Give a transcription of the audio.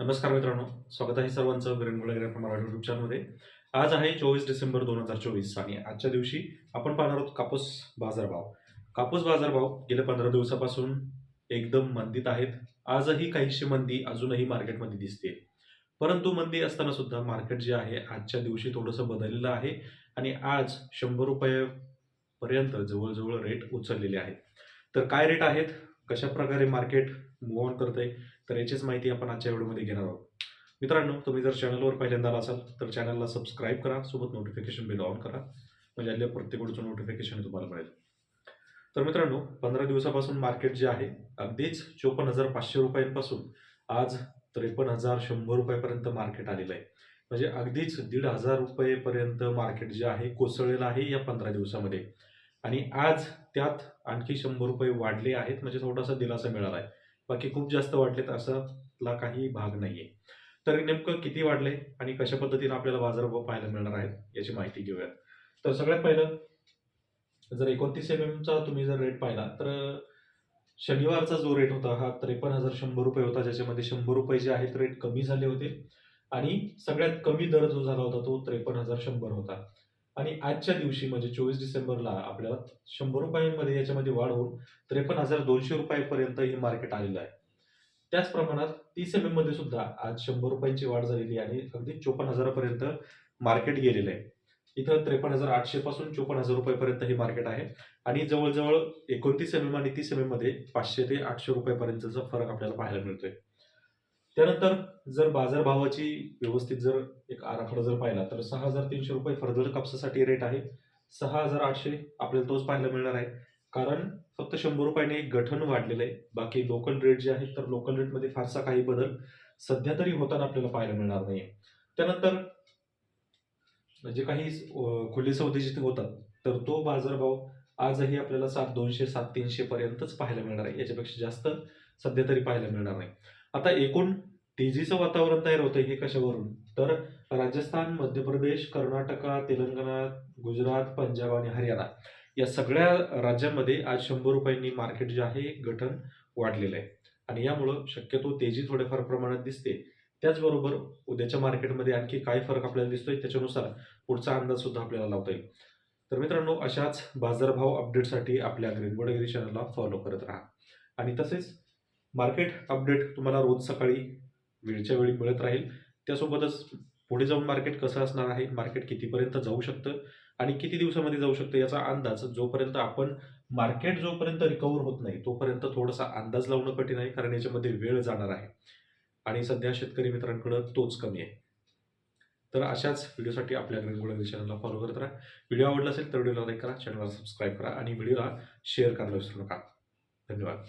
नमस्कार मित्रांनो स्वागत आहे सर्वांचं ग्रीन वगैरे मराठी युट्यूब चॅनलमध्ये आज आहे चोवीस डिसेंबर दोन हजार चोवीस आणि आजच्या दिवशी आपण पाहणार आहोत कापूस बाजारभाव. कापूस बाजारभाव गेल्या पंधरा दिवसापासून एकदम मंदीत आहेत. आजही काहीशी मंदी अजूनही मार्केटमध्ये दिसते परंतु मंदी असताना सुद्धा मार्केट जे आहे आजच्या दिवशी थोडंसं बदललेलं आहे आणि आज शंभर रुपयेपर्यंत जवळजवळ रेट उचललेले आहेत तर काय रेट आहेत? कशा प्रकारे मार्केट मूव ऑन करतंय? तर याचीच माहिती आपण आजच्या व्हिडिओमध्ये घेणार आहोत. मित्रांनो तुम्ही जर चॅनलवर पहिल्यांदा आला असाल तर चॅनलला सबस्क्राईब करा सोबत नोटिफिकेशन बिल ऑन करा म्हणजे आलेल्या प्रत्येक व्हिडिओचं नोटिफिकेशन तुम्हाला मिळेल. तर मित्रांनो पंधरा दिवसापासून मार्केट जे आहे अगदीच चोपन्न हजार पाचशे रुपयांपासून आज त्रेपन्न हजार शंभर रुपयापर्यंत मार्केट आलेलं आहे. म्हणजे अगदीच दीड हजार रुपयेपर्यंत मार्केट जे आहे कोसळलेलं आहे या पंधरा दिवसामध्ये. आणि आज त्यात आणखी शंभर रुपये वाढले आहेत म्हणजे थोडासा दिलासा मिळाला आहे. बाकी खूप जास्त वाढलेत असाला काही भाग नाही आहे तर नेमकं किती वाढले आणि कशा पद्धतीने आपल्याला बाजारभाव पाहायला मिळणार आहेत याची माहिती घेऊयात. तर सगळ्यात पहिलं जर एकोणतीस एम एमचा तुम्ही जर रेट पाहिला तर शनिवारचा जो रेट होता हा त्रेपन्न हजार शंभर रुपये होता ज्याच्यामध्ये शंभर रुपये जे आहेत रेट कमी झाले होते आणि सगळ्यात कमी दर जो झाला होता तो त्रेपन्न हजार शंभर होता. आणि आजच्या दिवशी म्हणजे चोवीस डिसेंबरला आपल्याला शंभर रुपयांमध्ये याच्यामध्ये वाढ होऊन त्रेपन्न हजार दोनशे रुपयापर्यंत हे मार्केट आलेलं आहे. त्याच प्रमाणात तीस एममध्ये सुद्धा आज शंभर रुपयांची वाढ झालेली आहे आणि अगदी चोपन्न हजारापर्यंत मार्केट गेलेलं आहे. इथं त्रेपन्न हजार आठशे पासून चोपन्न हजार रुपयापर्यंत हे मार्केट आहे आणि जवळजवळ एकोणतीस एम एम आणि तीस एम एममध्ये पाचशे ते आठशे रुपयापर्यंतचा फरक आपल्याला पाहायला मिळतोय. त्यानंतर जर बाजारभावाची व्यवस्थित जर एक आराखडा जर पाहिला तर सहा हजार तीनशे रुपये फर्दर कापसासाठी रेट आहे. सहा हजार आठशे आपल्याला तोच पाहायला मिळणार आहे. कारण फक्त शंभर रुपयाने एक गठन वाढलेलं आहे. बाकी लोकल रेट जे आहेत तर लोकल रेटमध्ये फारसा काही बदल सध्या तरी होताना आपल्याला पाहायला मिळणार नाही त्यानंतर जे काही खुले सौदे जिथे होतात तर तो बाजारभाव आजही आपल्याला सात दोनशे सात तीनशे पर्यंतच पाहायला मिळणार आहे. याच्यापेक्षा जास्त सध्या तरी पाहायला मिळणार नाही. आता एकूण तेजीचं वातावरण तयार होतं हे कशावरून? तर राजस्थान मध्य प्रदेश कर्नाटका तेलंगणा गुजरात पंजाब आणि हरियाणा या सगळ्या राज्यांमध्ये आज शंभर रुपयांनी मार्केट जे आहे गठन वाढलेलं आहे. आणि यामुळं शक्यतो तेजी थोड्याफार प्रमाणात दिसते. त्याचबरोबर उद्याच्या मार्केटमध्ये आणखी काय फरक आपल्याला दिसतोय त्याच्यानुसार पुढचा अंदाज सुद्धा आपल्याला लावता येईल तर मित्रांनो अशाच बाजारभाव अपडेटसाठी आपल्या ग्रीनबोर्डगिरी चॅनलला फॉलो करत राहा. आणि तसेच मार्केट अपडेट तुम्हाला रोज सकाळी वेळच्या वेळी मिळत राहील. त्यासोबतच पुढे जाऊन मार्केट कसं असणार आहे मार्केट कितीपर्यंत जाऊ शकतं आणि किती दिवसामध्ये जाऊ शकतं याचा अंदाज जोपर्यंत आपण मार्केट जोपर्यंत रिकवर होत नाही तोपर्यंत थोडासा अंदाज लावणं कठीण आहे कारण याच्यामध्ये वेळ जाणार आहे. आणि सध्या शेतकरी मित्रांकडं तोच कमी आहे. तर अशाच व्हिडिओसाठी आपल्या ग्रीन चॅनलला फॉलो करत राहा. व्हिडिओ आवडला असेल तर व्हिडिओला लाईक करा चॅनलला सबस्क्राईब करा आणि व्हिडिओला शेअर करायला विसरू नका. धन्यवाद.